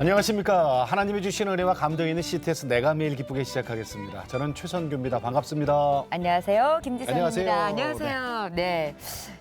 안녕하십니까. 하나님이 주신 은혜와 감동이 있는 CTS 내가 매일 기쁘게 시작하겠습니다. 저는 최선규입니다. 반갑습니다. 안녕하세요. 김지선입니다. 안녕하세요. 네.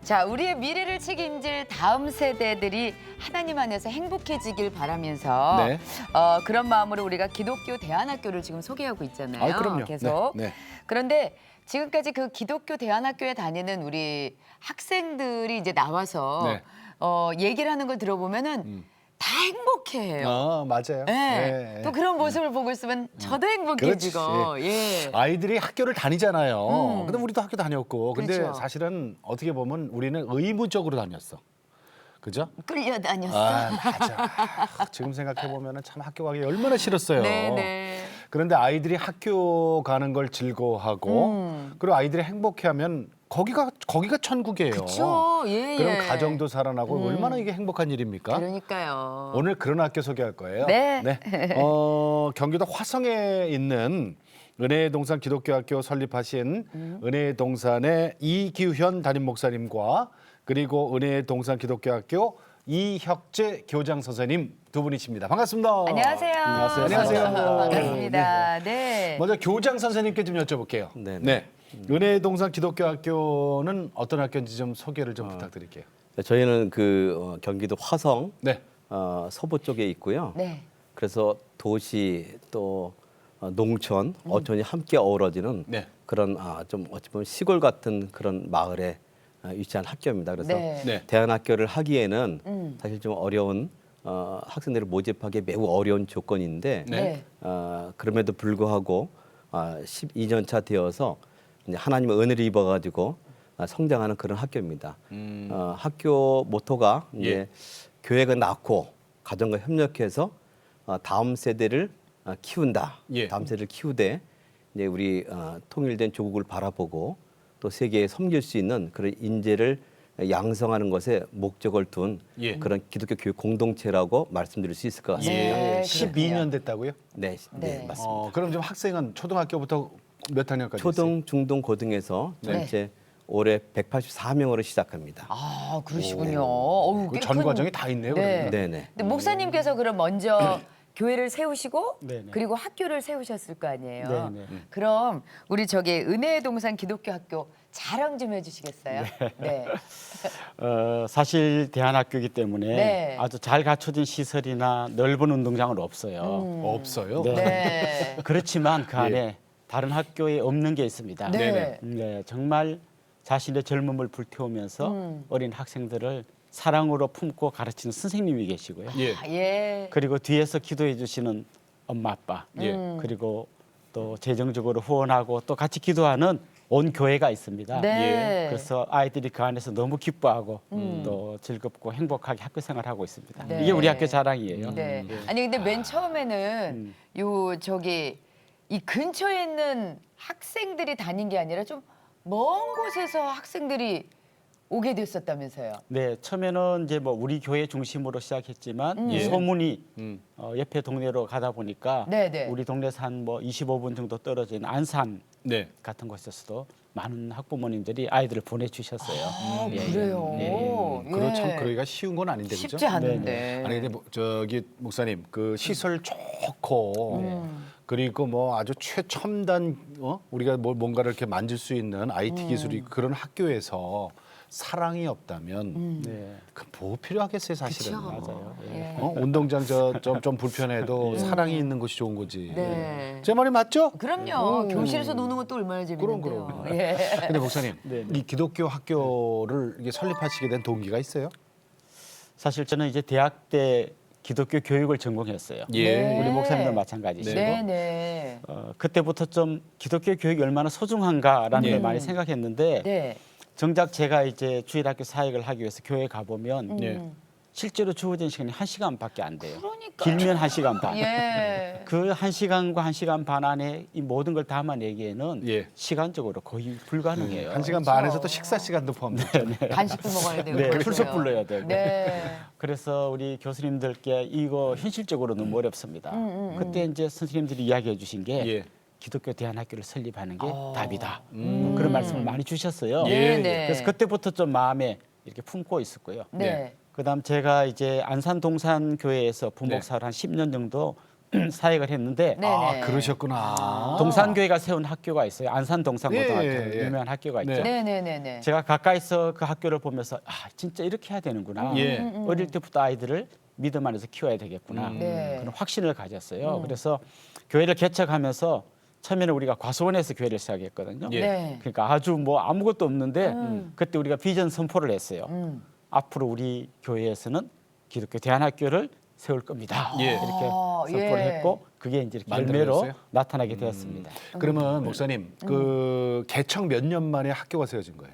자, 우리의 미래를 책임질 다음 세대들이 하나님 안에서 행복해지길 바라면서 네. 어, 그런 마음으로 우리가 기독교 대안학교를 지금 소개하고 있잖아요. 아, 그럼요. 계속. 네, 네. 그런데 지금까지 그 기독교 대안학교에 다니는 우리 학생들이 이제 나와서 네. 음. 어, 얘기를 하는 걸 들어보면은 다 행복해해요. 아, 맞아요. 네. 네. 또 그런 모습을 보고 있으면 저도 행복해지고. 그렇지. 예. 아이들이 학교를 다니잖아요. 음. 근데 우리도 학교 다녔고. 근데 그렇죠. 사실은 어떻게 보면 우리는 의무적으로 다녔어. 그죠? 끌려다녔어. 아, 맞아. 아, 지금 생각해 보면은 참 학교 가기 얼마나 싫었어요. 네 네. 그런데 아이들이 학교 가는 걸 즐거워하고 음. 그리고 아이들이 행복해하면 거기가 거기가 천국이에요. 그렇죠. 예, 그럼 예. 가정도 살아나고 음. 얼마나 이게 행복한 일입니까? 그러니까요. 오늘 그런 학교 소개할 거예요. 네. 어, 경기도 화성에 있는 은혜의 동산 기독교학교 설립하신 음. 은혜의 동산의 이기현 담임 목사님과 그리고 은혜의 동산 기독교학교 이혁재 교장 선생님 두 분이십니다. 반갑습니다. 안녕하세요. 안녕하세요. 안녕하세요. 반갑습니다. 네. 먼저 교장 선생님께 좀 여쭤볼게요. 네, 네. 네. 은혜의 동산 기독교 학교는 어떤 학교인지 좀 소개를 좀 부탁드릴게요. 네, 저희는 그 어, 경기도 화성 네. 어, 서부 쪽에 있고요. 네. 그래서 도시 또 어, 농촌, 어촌이 함께 어우러지는 네. 그런 아, 좀 어찌 보면 시골 같은 그런 마을에 아, 위치한 학교입니다. 그래서 네. 네. 대안학교를 하기에는 음. 사실 좀 어려운 어, 학생들을 모집하기 매우 어려운 조건인데 네. 네. 어, 그럼에도 불구하고 아, 12년 차 되어서 하나님의 은혜를 입어가지고 아, 성장하는 그런 학교입니다. 음. 어, 학교 모토가 이제 예. 교회가 낳고 가정과 협력해서 어, 다음 세대를 어, 키운다. 예. 다음 세대를 키우되 이제 우리 어, 통일된 조국을 바라보고 또 세계에 섬길 수 있는 그런 인재를 양성하는 것에 목적을 둔 예. 그런 기독교 교육 공동체라고 말씀드릴 수 있을 것 같습니다. 네, 예. 12년 됐다고요? 네, 네, 네. 맞습니다. 어, 그럼 좀 학생은 초등학교부터 몇 학년까지 있어요? 초등, 중등, 고등에서 네. 전체 올해 184명으로 시작합니다. 아, 그러시군요. 어우, 그꽤전 큰- 과정이 다 있네요. 네. 그러면. 네, 네. 근데 목사님께서 그럼 먼저 교회를 세우시고 네 네. 그리고 학교를 세우셨을 거 아니에요. 네 네. 그럼 우리 저기 은혜의 동산 기독교 학교 자랑 좀 해주시겠어요? 네. 어, 사실 대안학교이기 때문에 네. 아주 잘 갖춰진 시설이나 넓은 운동장은 없어요. 음. 없어요. 네. 네. 그렇지만 그 안에 다른 학교에 없는 게 있습니다. 네. 음, 네, 정말 자신의 젊음을 불태우면서 음. 어린 학생들을 사랑으로 품고 가르치는 선생님이 계시고요. 예. 아, 예. 그리고 뒤에서 기도해 주시는 엄마 아빠 예. 음. 그리고 또 재정적으로 후원하고 또 같이 기도하는 온 교회가 있습니다. 네. 그래서 아이들이 그 안에서 너무 기뻐하고 음. 또 즐겁고 행복하게 학교 생활하고 있습니다. 네. 이게 우리 학교 자랑이에요. 네. 예. 아니 근데 맨 처음에는 음. 요 저기 이 근처에 있는 학생들이 다닌 게 아니라 좀 먼 곳에서 학생들이 오게 됐었다면서요. 네, 처음에는 이제 뭐 우리 교회 중심으로 시작했지만 음. 이 예. 소문이 음. 어, 옆에 동네로 가다 보니까 네, 네. 우리 동네에서 한뭐 25분 정도 떨어진 안산 네. 같은 곳에서도 많은 학부모님들이 아이들을 보내주셨어요. 아, 예, 예. 그래요. 예. 예. 그거 참 그러기가 쉬운 건 아닌데 그죠? 쉽지 않은데. 네, 아니 근데 뭐, 저기 목사님 그 시설 좋고 음. 그리고 뭐 아주 최첨단 어? 우리가 뭘 뭔가를 이렇게 만질 수 있는 IT 음. 기술이 그런 학교에서 사랑이 없다면 음. 네, 그뭐 필요하겠어요 사실은. 그쵸. 맞아요. 예. 예. 어? 운동장 저좀 좀 불편해도 사랑이 있는 것이 좋은 거지. 네. 제 말이 맞죠? 그럼요. 음. 교실에서 노는 것도 얼마나 재밌는데요. 그럼, 그럼. 예. 근데 목사님, 네, 이 기독교 학교를 이게 설립하시게 된 동기가 있어요? 사실 저는 이제 대학 때 기독교 교육을 전공했어요. 네. 우리 목사님도 마찬가지시고 네, 네. 어, 그때부터 좀 기독교 교육이 얼마나 소중한가라는 네. 걸 많이 생각했는데 네. 정작 제가 이제 주일학교 사역을 하기 위해서 교회 가 보면 음. 예. 실제로 주어진 시간이 한 시간밖에 안 돼요. 그러니까. 길면 한 시간 반. 예. 그 한 시간과 한 시간 반 안에 이 모든 걸 담아내기에는 예. 시간적으로 거의 불가능해요. 한 시간 반에서 또 식사 시간도 포함돼. 간식도 먹어야 되고. 네, 그러고요. 출석 불러야 되고. 네. 그래서 우리 교수님들께 이거 현실적으로 너무 어렵습니다. 음, 음, 음. 그때 이제 선생님들이 이야기해 주신 게 예. 기독교 대안학교를 설립하는 게 아. 답이다. 음. 그런 말씀을 많이 주셨어요. 예, 네, 네. 그래서 그때부터 좀 마음에 이렇게 품고 있었고요. 네. 그다음 제가 이제 안산 동산 교회에서 부목사를 한 10년 정도 사역을 했는데 네. 아, 네네. 그러셨구나. 동산교회가 세운 학교가 있어요. 안산 동산고등학교 예, 예, 예. 유명한 학교가 네. 있죠. 네 네네네. 제가 가까이서 그 학교를 보면서 아 진짜 이렇게 해야 되는구나. 예. 음, 어릴 때부터 아이들을 믿음 안에서 키워야 되겠구나. 음. 네. 그런 확신을 가졌어요. 음. 그래서 교회를 개척하면서 처음에는 우리가 과수원에서 교회를 시작했거든요. 예. 네. 그러니까 아주 뭐 아무것도 없는데 음. 그때 우리가 비전 선포를 했어요. 음. 앞으로 우리 교회에서는 기독교 대안학교를 세울 겁니다. 예. 이렇게 아, 선포를 예. 했고 그게 이제 이렇게 만들어졌어요? 열매로 나타나게 되었습니다. 그러면 목사님 그 개척 몇년 만에 학교가 세워진 거예요?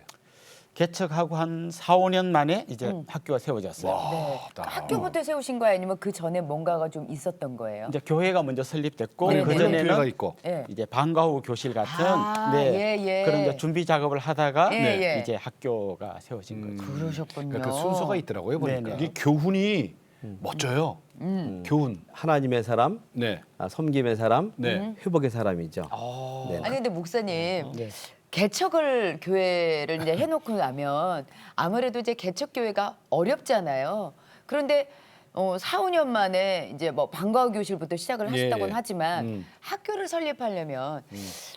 개척하고 한 4, 5년 만에 이제 음. 학교가 세워졌어요. 네. 나- 학교부터 세우신 거예요? 아니면 그 전에 뭔가가 좀 있었던 거예요? 이제 교회가 먼저 설립됐고 네, 그 네. 교회가 전에는 있고. 예. 이제 방과 후 교실 같은 아, 네, 예, 예. 그런 이제 준비 작업을 하다가 예, 네. 예. 이제 학교가 세워진 음. 거죠. 그러셨군요. 그러니까 그 순서가 있더라고요 보니까 네네. 이게 교훈이 멋져요. 음. 교훈. 하나님의 사람, 네. 아, 섬김의 사람, 네. 회복의 사람이죠. 아. 네. 아니 근데 목사님 네. 개척을 교회를 이제 해놓고 나면 아무래도 이제 개척 교회가 어렵잖아요. 그런데 어, 4, 5년 만에 이제 뭐 방과후 교실부터 시작을 예, 하셨다고는 예. 하지만 음. 학교를 설립하려면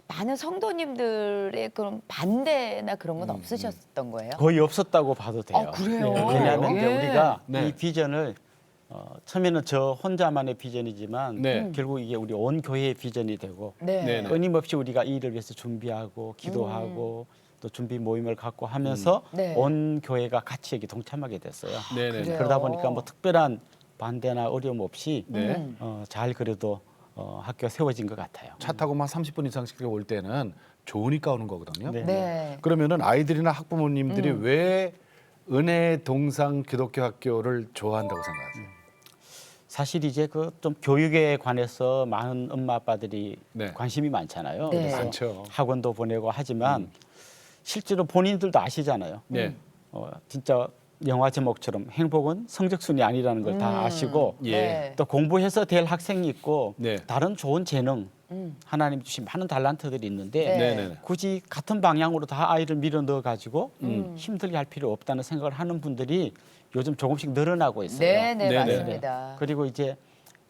많은 성도님들의 그런 반대나 그런 건 없으셨던 거예요? 거의 없었다고 봐도 돼요. 아, 그래요? 네, 왜냐하면 이제 예. 우리가 네. 이 비전을 어, 처음에는 저 혼자만의 비전이지만 네. 결국 이게 우리 온 교회의 비전이 되고 네. 네, 네. 끊임없이 우리가 이 일을 위해서 준비하고 기도하고 또 준비 모임을 갖고 하면서 음. 네. 온 교회가 같이 여기 동참하게 됐어요. 네네. 그래요? 그러다 보니까 뭐 특별한 반대나 어려움 없이 네. 음. 어, 잘 그래도 어, 학교가 세워진 것 같아요. 차 타고 막 30분 이상씩 올 때는 좋으니까 오는 거거든요. 네. 네. 그러면은 아이들이나 학부모님들이 음. 왜 은혜 동상 기독교 학교를 좋아한다고 생각하세요? 사실 이제 그 좀 교육에 관해서 많은 엄마 아빠들이 네. 관심이 많잖아요. 네. 그래서 많죠. 학원도 보내고 하지만 실제로 본인들도 아시잖아요. 네. 어, 진짜 영화 제목처럼 행복은 성적순이 아니라는 걸다 음. 아시고 예. 네. 또 공부해서 될 학생이 있고 네. 다른 좋은 재능 음. 하나님 주신 많은 달란트들이 있는데 네. 네 네. 굳이 같은 방향으로 다 아이를 밀어 넣어 가지고 음. 힘들게 할 필요 없다는 생각을 하는 분들이 요즘 조금씩 늘어나고 있어요. 네, 네, 네네. 맞습니다. 그리고 이제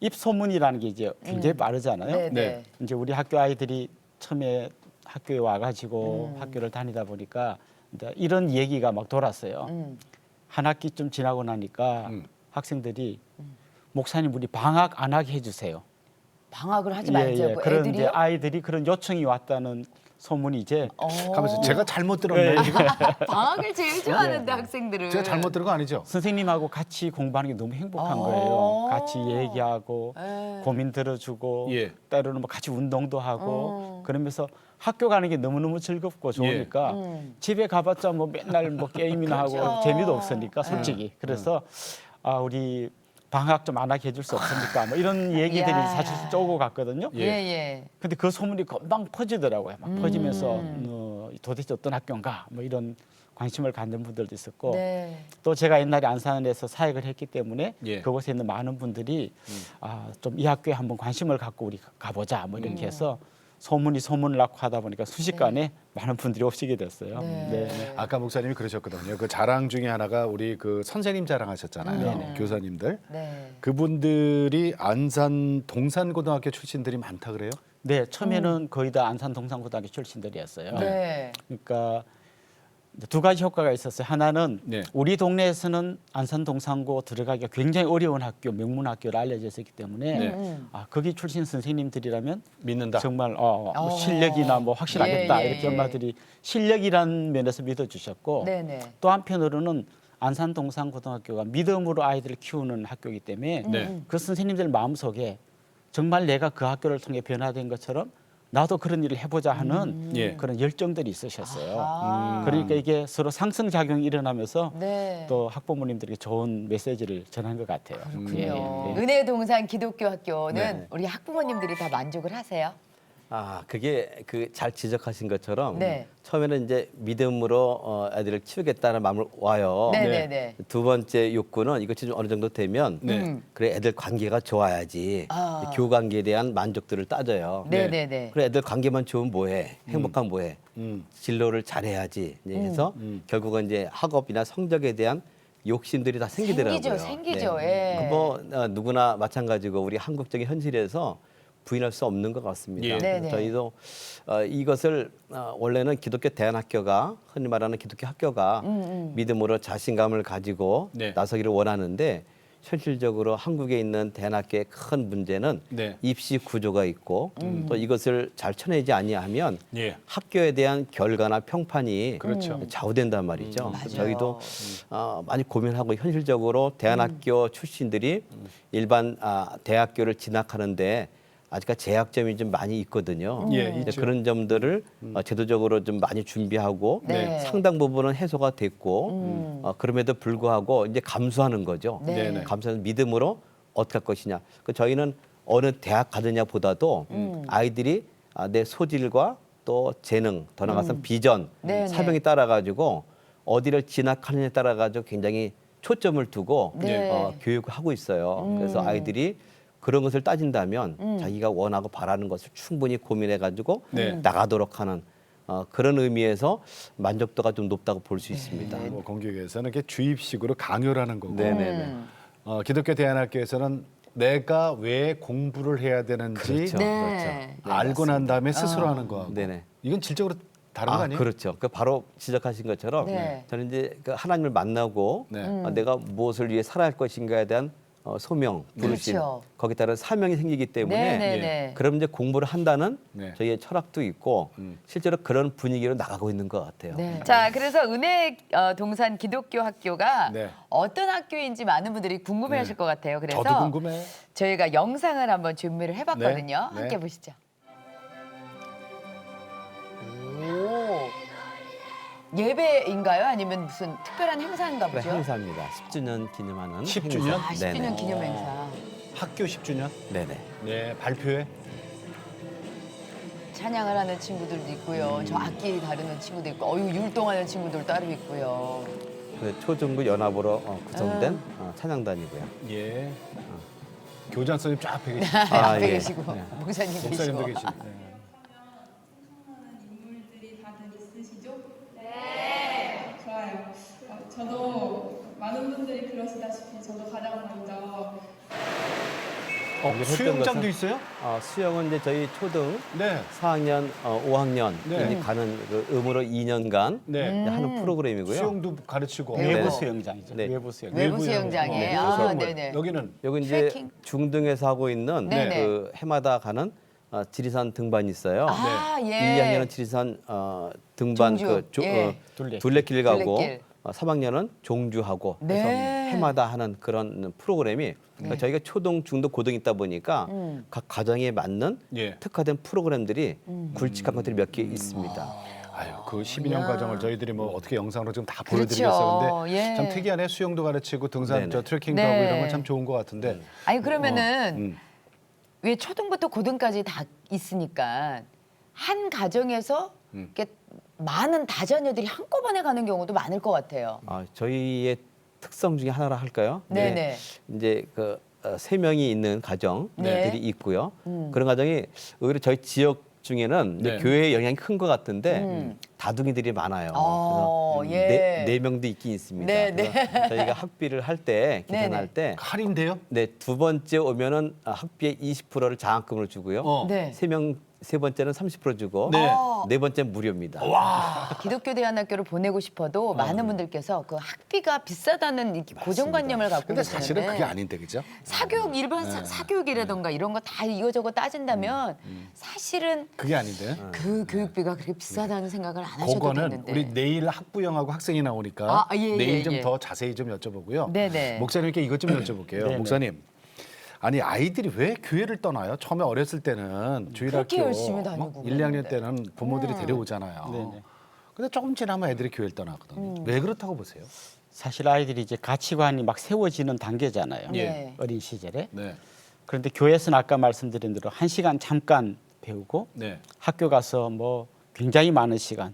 입소문이라는 게 이제 굉장히 음. 빠르잖아요. 네, 네. 네. 이제 우리 학교 아이들이 처음에 학교에 와가지고 음. 학교를 다니다 보니까 이제 이런 얘기가 막 돌았어요. 음. 한 학기쯤 지나고 나니까 음. 학생들이 목사님 우리 방학 안 하게 해주세요. 방학을 하지 말자고 그런 이제 애들이요? 아이들이 그런 요청이 왔다는 소문이 이제 어. 가면서 제가 잘못 들었나요 네. 지금? 방학을 제일 좋아하는데 학생들은 제가 잘못 들은 거 아니죠? 선생님하고 같이 공부하는 게 너무 행복한 어. 거예요. 같이 얘기하고 에. 고민 들어주고 예. 때로는 뭐 같이 운동도 하고 어. 그러면서 학교 가는 게 너무너무 즐겁고 좋으니까 음. 집에 가봤자 뭐 맨날 뭐 게임이나 그렇죠. 하고 재미도 없으니까 솔직히 그래서 아 우리 방학 좀 안 하게 해줄 수 없습니까? 뭐 이런 얘기들이 야. 사실 쪼고 갔거든요. 예, 예. 근데 그 소문이 금방 퍼지더라고요. 막 퍼지면서 음. 어, 도대체 어떤 학교인가 뭐 이런 관심을 갖는 분들도 있었고 네. 또 제가 옛날에 안산에서 사역을 했기 때문에 예. 음. 그곳에 있는 많은 분들이 아, 좀 이 학교에 한번 관심을 갖고 우리 가보자 뭐 음. 이렇게 해서 소문이 소문을 낳고 하다 보니까 순식간에 많은 분들이 오시게 됐어요. 네. 네. 아까 목사님이 그러셨거든요. 그 자랑 중에 하나가 우리 그 선생님 자랑하셨잖아요. 음. 교사님들. 네. 그분들이 안산 동산고등학교 출신들이 많다 그래요? 네, 처음에는 거의 다 안산 동산고등학교 출신들이었어요. 음. 네. 그러니까 두 가지 효과가 있었어요. 하나는 네. 우리 동네에서는 안산 동산고 들어가기가 굉장히 어려운 학교, 명문 학교로 알려져 있었기 때문에 네. 음. 아 거기 출신 선생님들이라면 믿는다. 정말 어, 뭐 어. 실력이나 뭐 확실하겠다 예, 예, 이렇게 예. 엄마들이 실력이란 면에서 믿어주셨고 네, 네. 또 한편으로는 안산 동산고등학교가 믿음으로 아이들을 키우는 학교이기 때문에 네. 그 선생님들 마음속에 정말 내가 그 학교를 통해 변화된 것처럼 나도 그런 일을 해보자 하는 예. 그런 열정들이 있으셨어요. 아. 그러니까 이게 서로 상승 작용이 일어나면서 네. 또 학부모님들에게 좋은 메시지를 전한 것 같아요. 그렇군요. 예, 예. 은혜 동산 기독교 학교는 네. 우리 학부모님들이 다 만족을 하세요? 아, 그게 그 잘 지적하신 것처럼 네. 처음에는 이제 믿음으로 어, 애들을 키우겠다는 마음을 와요. 네, 네. 네, 네. 두 번째 욕구는 이것이 좀 어느 정도 되면 네. 음. 그래 애들 관계가 좋아야지 아. 교우 관계에 대한 만족도를 따져요. 네, 네. 네, 네. 그래 애들 관계만 좋으면 뭐해? 행복한 뭐해? 음. 진로를 잘해야지 이제 해서 음. 결국은 이제 학업이나 성적에 대한 욕심들이 다 생기더라고요. 생기죠, 생기죠. 예. 뭐 어, 누구나 마찬가지고 우리 한국적인 현실에서 부인할 수 없는 것 같습니다. 예. 네네. 저희도 어, 이것을 어, 원래는 기독교 대안학교가 흔히 말하는 기독교 학교가 음, 믿음으로 자신감을 가지고 네. 나서기를 원하는데 현실적으로 한국에 있는 대안학교의 큰 문제는 네. 입시 구조가 있고 음. 또 이것을 잘 쳐내지 아니하면 예. 학교에 대한 결과나 평판이 그렇죠. 좌우된단 말이죠. 음. 맞아요. 저희도 어, 많이 고민하고 현실적으로 대안학교 음. 출신들이 일반 아, 대학교를 진학하는데 아직까지 제약점이 좀 많이 있거든요. 예, 이제 있죠. 그런 점들을 어, 제도적으로 좀 많이 준비하고 네. 상당 부분은 해소가 됐고 음. 어, 그럼에도 불구하고 이제 감수하는 거죠. 네. 네네. 감수하는 믿음으로 어떻게 할 것이냐. 그 저희는 어느 대학 가느냐보다도 음. 아이들이 아, 내 소질과 또 재능, 더 나아가서 비전, 음. 네네. 사명에 따라 가지고 어디를 진학하느냐에 따라 가지고 굉장히 초점을 두고 네. 어, 교육을 하고 있어요. 그래서 아이들이 그런 것을 따진다면 음. 자기가 원하고 바라는 것을 충분히 고민해 가지고 네. 나가도록 하는 어, 그런 의미에서 만족도가 좀 높다고 볼 수 있습니다. 뭐 공교육에서는 이렇게 주입식으로 강요를 하는 거고 네네네. 음. 어, 기독교 대안학교에서는 내가 왜 공부를 해야 되는지 그렇죠. 네. 알고 난 다음에 스스로 하는 거하고 네네. 이건 질적으로 다른 거 아, 아니에요? 그렇죠. 그 바로 지적하신 것처럼 네. 저는 이제 그 하나님을 만나고 네. 어, 내가 무엇을 위해 살아야 할 것인가에 대한 어, 소명, 부르심, 그렇죠. 거기에 따른 사명이 생기기 때문에 네, 네, 네. 그럼 이제 공부를 한다는 네. 저희의 철학도 있고 음. 실제로 그런 분위기로 나가고 있는 것 같아요. 네. 자, 그래서 은혜 어, 동산 기독교 학교가 네. 어떤 학교인지 많은 분들이 궁금해하실 것 같아요. 그래서 저도 궁금해. 저희가 영상을 한번 준비를 해봤거든요. 네, 네. 함께 보시죠. 예배인가요? 아니면 무슨 특별한 행사인가 네, 보죠? 행사입니다. 10주년 기념하는 10 주년? 행사. 아, 10주년 네네. 기념 행사. 학교 10주년 네네. 네 발표회 찬양을 하는 친구들도 있고요. 저 악기 다루는 친구도 있고, 어유 율동하는 친구들 따로 있고요. 그 초중부 연합으로 어, 구성된 음. 어, 찬양단이고요. 예 교장 선생님 쫙 앞에 계시죠 아, 앞에 예. 계시고 네. 목사님 계시고. 목사님도 계시네 인물들이 다들 있으시죠? 네. 좋아요. 어, 저도 많은 분들이 그러시다시피 저도 가장 먼저 어, 수영장도 것은- 있어요? 어, 수영은 이제 저희 초등 네 4학년, 어, 5학년 네. 이 가는 그 음으로 2년간 네. 음. 하는 프로그램이고요. 수영도 가르치고 네. 외부 네. 수영장이죠. 네. 외부 수영. 외부 외부 수영장에. 네, 아. 네네. 여기는 여기 이제 트레킹? 중등에서 하고 있는 네네. 그 해마다 가는 어, 지리산 등반이 있어요. 아, 예. 네. 2학년은 지리산 어, 등반 종주. 그 조, 예. 어, 둘레길. 둘레길 가고 둘레길. 어, 3학년은 종주하고 그래서 네. 해마다 하는 그런 프로그램이 그러니까 저희가 초등, 중등, 고등 있다 보니까 음. 각 가정에 맞는 예. 특화된 프로그램들이 음. 굵직한 것들이 몇 개 있습니다. 아유 그 12년 과정을 저희들이 뭐 어떻게 영상으로 지금 다 그렇죠. 보여드리겠었는데 예. 참 특이하네 수영도 가르치고 등산 네네. 저 트레킹도 네. 하고 이런 건 참 좋은 것 같은데 아니 그러면은 음. 왜 초등부터 고등까지 다 있으니까 한 가정에서 음. 이렇게 많은 다자녀들이 한꺼번에 가는 경우도 많을 것 같아요. 아, 저희의 특성 중에 하나라 할까요? 네네. 이제 그 세 명이 있는 가정들이 네. 있고요. 음. 그런 가정이 오히려 저희 지역 중에는 이제 네. 교회의 영향이 큰 것 같은데 음. 다둥이들이 많아요. 어, 그래서 예. 네, 네 명도 있긴 있습니다. 네, 그래서 저희가 학비를 할 때 네, 계산할 네. 때 할인데요? 네, 두 번째 오면은 아, 학비의 20%를 장학금을 주고요. 어. 네. 세 명 세 번째는 30% 주고 네. 어. 네 번째 는 무료입니다. 기독교 대안학교를 보내고 싶어도 많은 분들께서 그 학비가 비싸다는 이 고정관념을 갖고 근데 계시는데 사실은 그게 아닌데 그죠? 사교육 일반 네. 사, 사교육이라던가 이런 거 다 이거저거 따진다면 음, 사실은 그게 아닌데. 그 교육비가 그렇게 비싸다는 생각을 안 하셔도 그거는 되는데. 우리 내일 학부형하고 학생이 나오니까 아, 예, 내일 예, 좀 예. 더 자세히 좀 여쭤보고요. 네네. 목사님께 이것 좀 여쭤볼게요. 네네. 목사님. 아니 아이들이 왜 교회를 떠나요? 처음에 어렸을 때는 주일학교 그렇게 열심히 다니고 막 1, 2학년 그러는데. 때는 부모들이 음. 데려오잖아요. 네네. 근데 조금 지나면 애들이 교회를 떠나거든요. 음. 왜 그렇다고 보세요? 사실 아이들이 이제 가치관이 막 세워지는 단계잖아요. 예. 네. 어린 시절에. 네. 그런데 교회에서는 아까 말씀드린 대로 한 시간 잠깐 배우고 네. 학교 가서 뭐 굉장히 많은 시간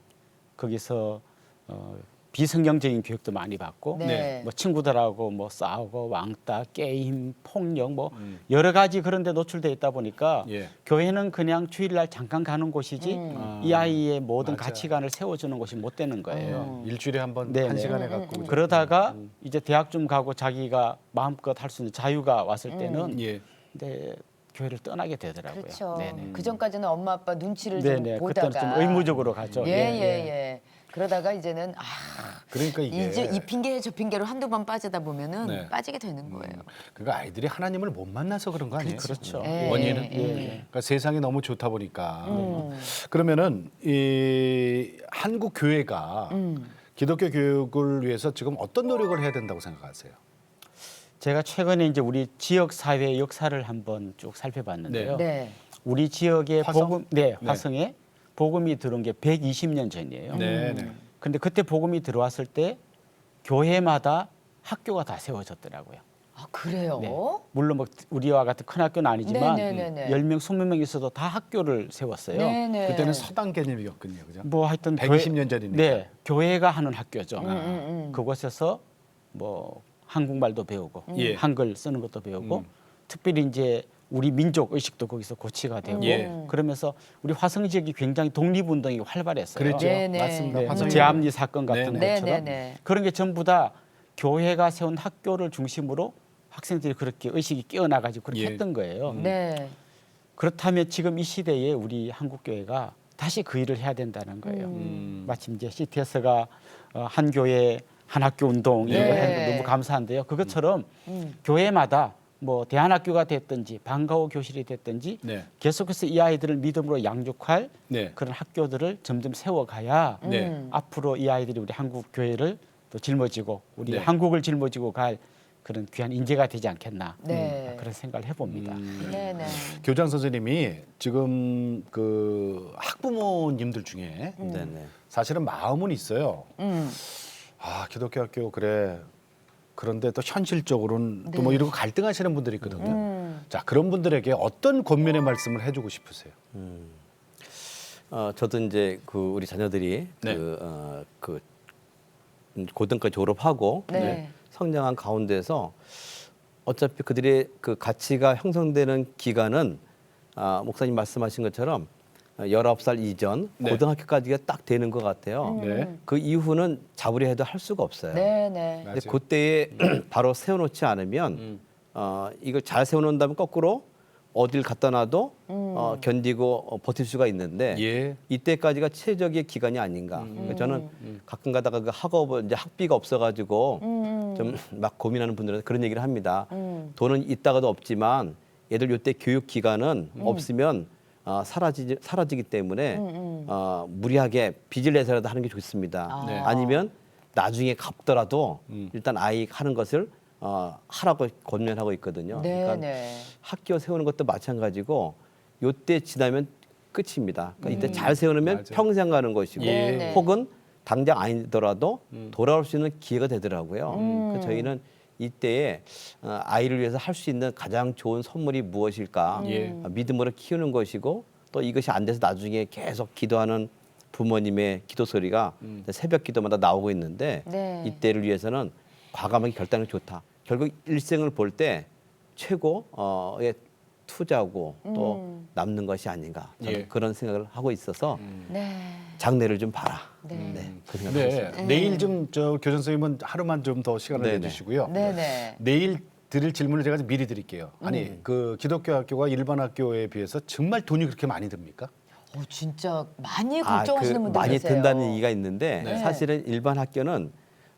거기서 어, 비성경적인 교육도 많이 받고 네. 뭐 친구들하고 뭐 싸우고 왕따, 게임, 폭력 뭐 음. 여러 가지 그런 데 노출돼 있다 보니까 예. 교회는 그냥 주일날 잠깐 가는 곳이지 음. 이 아이의 모든 맞아요. 가치관을 세워주는 곳이 못 되는 거예요. 일주일에 한번 네, 한 네. 시간에 갖고 그러다가 이제 대학 좀 가고 자기가 마음껏 할 수 있는 자유가 왔을 때는 예. 네, 교회를 떠나게 되더라고요. 그렇죠. 그 전까지는 엄마 아빠 눈치를 네네. 좀 그때는 보다가 좀 의무적으로 가죠. 예, 예, 예. 그러다가 이제는 아, 그러니까 이게 이제 이 핑계 저 핑계로 한두 번 빠지다 보면은 네. 빠지게 되는 거예요. 그러니까 아이들이 하나님을 못 만나서 그런 거 아니에요? 그렇죠. 예, 원인은 예. 그러니까 세상이 너무 좋다 보니까 음. 그러면은 이 한국 교회가 음. 기독교 교육을 위해서 지금 어떤 노력을 해야 된다고 생각하세요? 제가 최근에 이제 우리 지역 사회 역사를 한번 쭉 살펴봤는데요. 네. 우리 지역의 화성? 복음, 네, 네. 화성에 복음이 들어온 게 120년 전이에요. 네, 네. 근데 그때 복음이 들어왔을 때 교회마다 학교가 다 세워졌더라고요. 아 그래요? 네. 물론 뭐 우리와 같은 큰 학교는 아니지만 네, 네, 네, 네. 10명, 20명 있어도 다 학교를 세웠어요. 네, 네. 그때는 서당 개념이었군요, 그죠? 뭐 하여튼 120년 전이니까. 네, 교회가 하는 학교죠. 음, 음. 그곳에서 뭐 한국말도 배우고 예. 한글 쓰는 것도 배우고 음. 특별히 이제 우리 민족 의식도 거기서 고치가 되고 예. 그러면서 우리 화성 지역이 굉장히 독립운동이 활발했어요. 그랬죠. 네, 네. 맞습니다. 네, 화성이 제암리 사건 같은 네, 네. 것처럼 네, 네. 그런 게 전부 다 교회가 세운 학교를 중심으로 학생들이 그렇게 의식이 깨어나가지고 그렇게 예. 했던 거예요. 네. 그렇다면 지금 이 시대에 우리 한국 교회가 다시 그 일을 해야 된다는 거예요. 음. 마침 이제 CTS가 어, 한 교회 한 학교 운동 이런 네. 걸 하는 거 너무 감사한데요. 그것처럼 음. 교회마다 뭐 대안학교가 됐든지 방과후 교실이 됐든지 네. 계속해서 이 아이들을 믿음으로 양육할 네. 그런 학교들을 점점 세워가야 네. 음. 앞으로 이 아이들이 우리 한국 교회를 또 짊어지고 우리 네. 한국을 짊어지고 갈 그런 귀한 인재가 되지 않겠나 네. 음, 그런 생각을 해봅니다. 네, 네. 교장 선생님이 지금 그 학부모님들 중에 네네. 사실은 마음은 있어요. 음. 아 기독교 학교 그래. 그런데 또 현실적으로는 또뭐 네. 이러고 갈등하시는 분들이 있거든요. 음. 자 그런 분들에게 어떤 권면의 말씀을 해주고 싶으세요? 어, 저도 이제 그 우리 자녀들이 네. 그, 어, 그 음, 고등까지 졸업하고 네. 성장한 가운데서 어차피 그들의 그 가치가 형성되는 기간은 아, 목사님 말씀하신 것처럼 어, 19살 이전 네. 고등학교까지가 딱 되는 것 같아요. 네. 그 이후는 자부리 해도 할 수가 없어요. 네, 네. 맞아요. 그때에 바로 세워놓지 않으면 음. 어, 이걸 잘 세워놓는다면 거꾸로 어딜 갖다 놔도 음. 어, 견디고 어, 버틸 수가 있는데 예. 이때까지가 최적의 기간이 아닌가. 음. 그러니까 저는 가끔 가다가 그 학업 이제 학비가 없어가지고 음. 좀 막 고민하는 분들은 그런 얘기를 합니다. 음. 돈은 있다가도 없지만 얘들 요때 교육 기간은 음. 없으면 어, 사라지 사라지기 때문에 음, 음. 어, 무리하게 빚을 내서라도 하는 게 좋습니다. 아. 네. 아니면 나중에 갚더라도 음. 일단 아이 하는 것을 어, 하라고 권면하고 있거든요. 네, 그러니까 네. 학교 세우는 것도 마찬가지고 요때 지나면 끝입니다. 그러니까 이때 잘 세워놓으면 맞아요. 평생 가는 것이고 음. 네, 네. 혹은 당장 아니더라도 음. 돌아올 수 있는 기회가 되더라고요. 음. 그래서 저희는 이때에 어, 아이를 위해서 할 수 있는 가장 좋은 선물이 무엇일까? 예. 어, 믿음으로 키우는 것이고 또 이것이 안 돼서 나중에 계속 기도하는 부모님의 기도 소리가 새벽 기도마다 나오고 있는데 네. 이때를 위해서는 과감하게 결단이 좋다. 결국 일생을 볼 때 최고의 투자고 또 음. 남는 것이 아닌가 저는 예. 그런 생각을 하고 있어서 네. 장래를 좀 봐라. 네. 네, 그 생각을 네. 내일 좀 저 교장 선생님은 하루만 좀 더 시간을 네네. 내주시고요. 네, 네. 내일 드릴 질문을 제가 미리 드릴게요. 아니 음. 그 기독교 학교가 일반 학교에 비해서 정말 돈이 그렇게 많이 듭니까? 어, 진짜 많이 아, 걱정하시는 그 분들 많이 계세요. 든다는 얘기가 있는데 네. 사실은 일반 학교는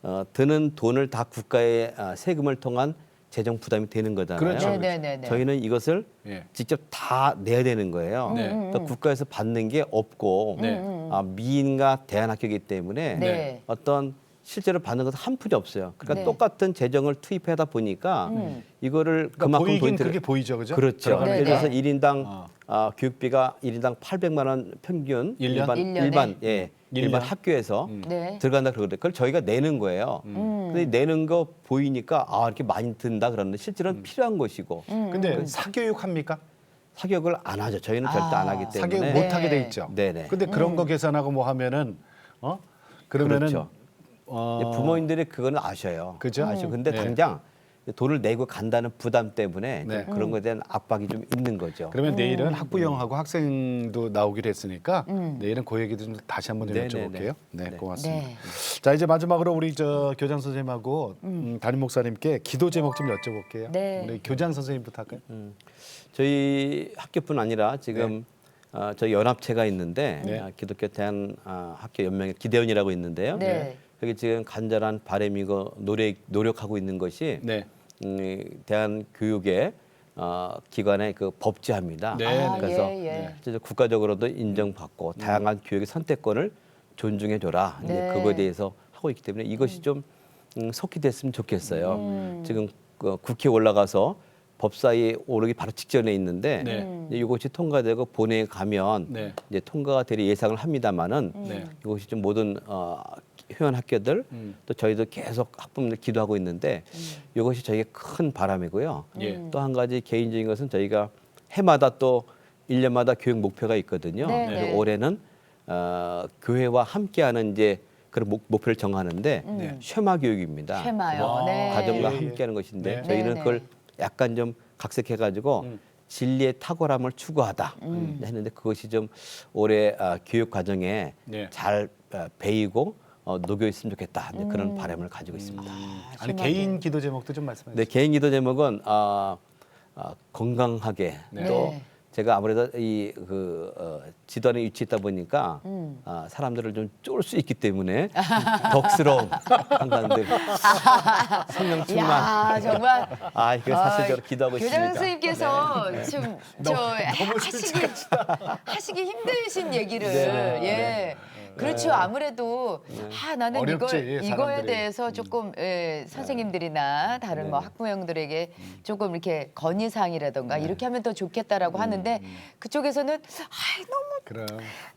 어, 드는 돈을 다 국가의 아, 세금을 통한 재정 부담이 되는 거잖아요. 그렇죠. 네, 네, 네, 네. 저희는 이것을 예. 직접 다 내야 되는 거예요. 네. 그러니까 국가에서 받는 게 없고 네. 아, 미인과 대안학교이기 때문에 네. 어떤 실제로 받는 것은 한 푼이 없어요. 그러니까 네. 똑같은 재정을 투입하다 보니까 음. 이거를 그러니까 그만큼 보이긴 포인트를 그게 보이죠, 그죠? 그렇죠. 들어가는 네, 예를 네. 들어서 일인당 어. 아, 교육비가 일인당 800만 원 평균 일 년? 일반 일 년에? 일반 예 일 일반 년? 학교에서 네. 들어간다 그러거든요. 그걸 저희가 내는 거예요. 음. 근데 내는 거 보이니까 아 이렇게 많이 든다 그러는데 실제로는 필요한 것이고 음, 근데 음. 사교육 합니까? 사교육을 안 하죠. 저희는 절대 안 하기 때문에 사교육 못 하게 돼 네. 있죠. 네네. 근데 그런 거 계산하고 뭐 하면은 어? 그러면은 그렇죠. 어, 부모님들이 그거는 아셔요. 그죠? 아시죠. 근데 네. 당장 돈을 내고 간다는 부담 때문에 좀 네. 그런 거에 대한 압박이 좀 있는 거죠. 그러면 내일은 학부형하고 학생도 나오기로 했으니까 내일은 그 얘기도 좀 다시 한번 좀 네, 네, 여쭤볼게요. 네, 네. 고맙습니다. 네. 자 이제 마지막으로 우리 저 교장 선생님하고 음, 담임 목사님께 기도 제목 좀 여쭤볼게요. 네. 우리 교장 선생님부터 할까요? 음. 저희 학교뿐 아니라 지금 어, 저희 연합체가 있는데 네. 아, 기독교 대한 아, 학교 연맹의 기대원이라고 있는데요. 네. 여기 지금 간절한 바람이고 노력 노력하고 있는 것이 네. 음, 이 대한 교육의 어, 기관의 그 법제화입니다. 네, 아, 그래서 예, 예. 네. 국가적으로도 인정받고 다양한 교육의 선택권을 존중해 줘라. 이제 네. 그거에 대해서 하고 있기 때문에 이것이 좀 음, 속히 됐으면 좋겠어요. 음. 지금 그 국회 올라가서 법사위에 오르기 바로 직전에 있는데 네. 음. 이제 이것이 통과되고 본회의에 가면 네. 이제 통과가 되리 예상을 합니다마는 네. 이것이 좀 모든 어, 회원 학교들 음. 또 저희도 계속 학부모들 기도하고 있는데 이것이 저희의 큰 바람이고요. 예. 음. 또한 가지 개인적인 것은 저희가 해마다 또 일년마다 교육 목표가 있거든요. 네, 근데 네. 올해는 어, 교회와 함께하는 이제 그런 목, 목표를 정하는데 네. 쉐마 교육입니다. 쉐마요. 와. 네. 가정과 예, 예. 함께하는 것인데 네. 저희는 네, 네. 그걸 약간 좀 각색해가지고 음. 진리의 탁월함을 추구하다 음. 했는데 그것이 좀 올해 아, 교육 과정에 네. 잘 아, 배이고 어, 녹여 있으면 좋겠다 이제 음. 그런 바람을 가지고 있습니다. 아 니 심하게. 개인 기도 제목도 좀 말씀해 네, 주세요. 개인 기도 제목은 아, 아, 건강하게 네. 또 네. 제가 아무래도 이그 어, 지도안에 위치했다 보니까 음. 아, 사람들을 좀 쫄 수 있기 때문에 덕스러운 한가운데 성령 충만. 야 정말 아, 이거 사실대로 기도하고 교장 있습니다. 선생님께서 네. 지금 저 하시기 하시기 힘드신 얘기를 네, 네, 예. 그렇죠. 아무래도 아 나는 어렵지, 이걸 이거에 사람들이. 대해서 조금 예, 선생님들이나 다른 네, 뭐 네. 학부형들에게 조금 이렇게 건의사항이라던가 이렇게 하면 더 좋겠다라고 하는데 그쪽에서는 아이 너무 그럼.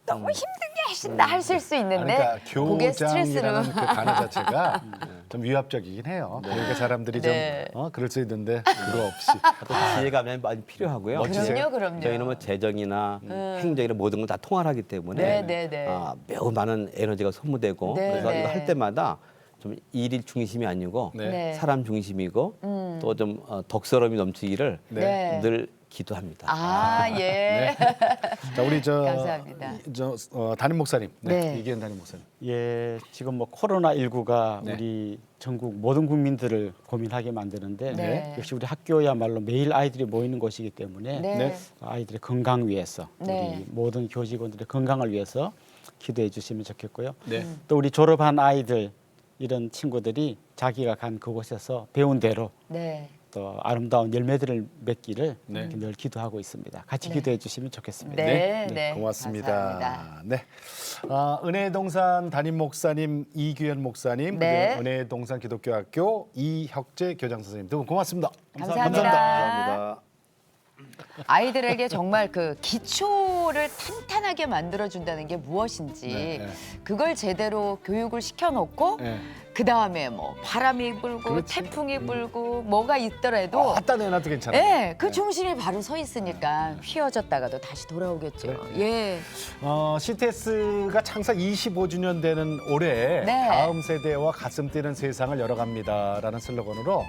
너무 힘들게 하신다 하실 수 있는데 그러니까 그게 스트레스로 교장이라는 그 단어 자체가 좀 위압적이긴 해요. 그러니까 사람들이 네. 좀 어, 그럴 수 있는데 그거 없이. 또 지혜감이 많이 필요하고요. 멋지세요. 그럼요, 그럼요. 저희는 뭐 재정이나 행정이나 모든 걸 다 통할하기 때문에 네, 네, 네. 아, 매우 많은 에너지가 소모되고 네, 그래서 네. 이거 할 때마다 좀 일일 중심이 아니고 네. 네. 사람 중심이고 음. 또좀 어, 덕스러움이 넘치기를 네. 늘 기도합니다. 아 예. 자 우리 저, 감사합니다. 저 어, 담임 목사님, 네. 네. 이기현 담임 목사님. 예, 지금 뭐 코로나 19가 네. 우리 전국 모든 국민들을 고민하게 만드는데 네. 역시 우리 학교야말로 매일 아이들이 모이는 곳이기 때문에 네. 네. 아이들의 건강 위해서 네. 우리 모든 교직원들의 건강을 위해서 기도해 주시면 좋겠고요. 네. 또 우리 졸업한 아이들 이런 친구들이 자기가 간 그곳에서 배운 대로 네. 또 아름다운 열매들을 맺기를 네. 늘 기도하고 있습니다. 같이 네. 기도해 주시면 좋겠습니다. 네, 네. 고맙습니다. 감사합니다. 네. 아, 은혜동산 담임 목사님 이규현 목사님, 네. 그리고 은혜동산 기독교학교 이혁재 교장 선생님 두 분 고맙습니다. 감사합니다. 감사합니다. 아이들에게 정말 그 기초를 탄탄하게 만들어 준다는 게 무엇인지 네, 네. 그걸 제대로 교육을 시켜놓고 네. 그 다음에 뭐 바람이 불고 그렇지. 음. 태풍이 불고 뭐가 있더라도 어, 갖다 내놔도 괜찮아요. 예, 그 중심이 바로 서 있으니까 휘어졌다가도 다시 돌아오겠죠. 예. 어, CTS가 창사 25주년 되는 올해 네. 다음 세대와 가슴 뛰는 세상을 열어갑니다라는 슬로건으로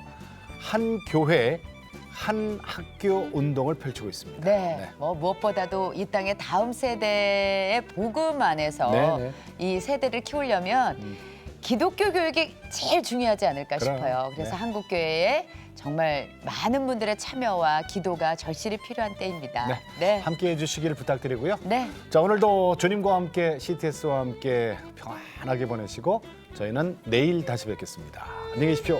한 교회 한 학교 운동을 펼치고 있습니다. 네. 뭐 무엇보다도 이 땅의 다음 세대의 복음 안에서 네, 네. 이 세대를 키우려면 기독교 교육이 제일 중요하지 않을까 그럼, 싶어요. 그래서 네. 한국 교회에 정말 많은 분들의 참여와 기도가 절실히 필요한 때입니다. 네. 네. 함께 해주시기를 부탁드리고요. 네. 자 오늘도 주님과 함께 CTS와 함께 평안하게 보내시고 저희는 내일 다시 뵙겠습니다. 안녕히 계십시오.